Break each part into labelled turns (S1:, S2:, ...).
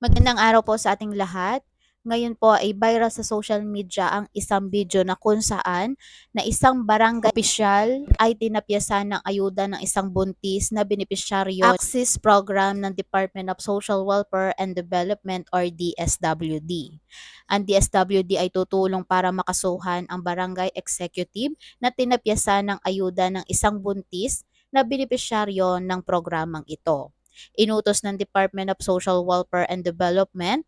S1: Magandang araw po sa ating lahat. Ngayon po ay viral sa social media ang isang video na kung saan na isang barangay official ay tinapyasan ng ayuda ng isang buntis na benepisyaryo Axis Program ng Department of Social Welfare and Development or DSWD. Ang DSWD ay tutulong para makasuhan ang barangay executive na tinapyasan ng ayuda ng isang buntis na benepisyaryo ng programang ito. Inutos ng Department of Social Welfare and Development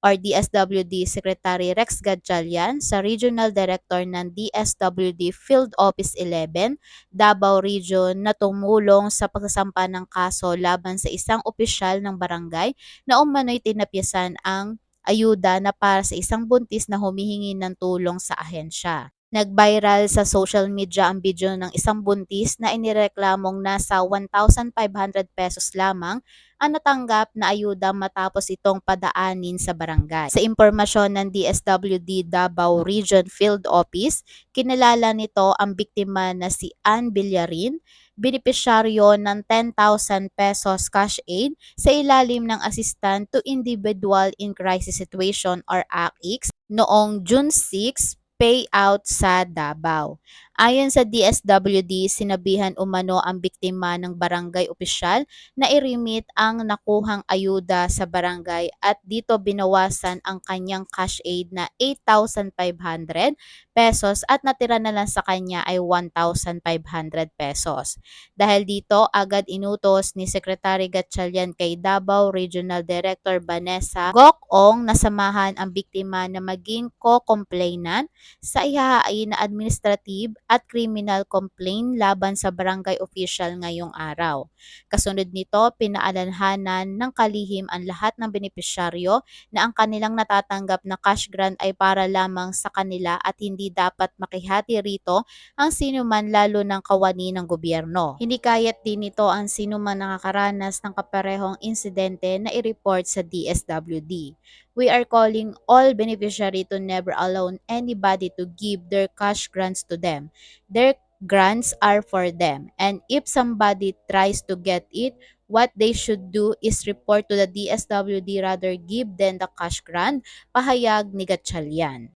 S1: or DSWD Secretary Rex Gatchalian sa Regional Director ng DSWD Field Office 11, Davao Region na tumulong sa pagsasampa ng kaso laban sa isang opisyal ng barangay na umano'y tinapyasan ang ayuda na para sa isang buntis na humihingi ng tulong sa ahensya. Nag-viral sa social media ang video ng isang buntis na inireklamong nasa 1,500 pesos lamang ang natanggap na ayuda matapos itong padaanin sa barangay. Sa impormasyon ng DSWD Davao Region Field Office, kinalala nito ang biktima na si Ann Villarin, benepisyaryo ng 10,000 pesos cash aid sa ilalim ng Assistant to Individual in Crisis Situation or ACIX noong June 6, payout sa Davao. Ayon sa DSWD, sinabihan umano ang biktima ng barangay opisyal na i-remit ang nakuhang ayuda sa barangay at dito binawasan ang kanyang cash aid na 8,500 pesos at natira na lang sa kanya ay 1,500 pesos. Dahil dito, agad inutos ni Secretary Gatchalian kay Davao Regional Director Vanessa Gokong na samahan ang biktima na maging co-complainant sa ihahain na administrative at criminal complaint laban sa barangay official ngayong araw. Kasunod nito, pinaalanhanan ng kalihim ang lahat ng benepisyaryo na ang kanilang natatanggap na cash grant ay para lamang sa kanila at hindi dapat makihati rito ang sino man lalo ng kawani ng gobyerno. Hindi kayat din ito ang sino man nakakaranas ng kaparehong insidente na i-report sa DSWD. We are calling all beneficiary to never allow anybody to give their cash grants to them. Their grants are for them. And if somebody tries to get it, what they should do is report to the DSWD rather give them the cash grant, pahayag ni Gatchalian.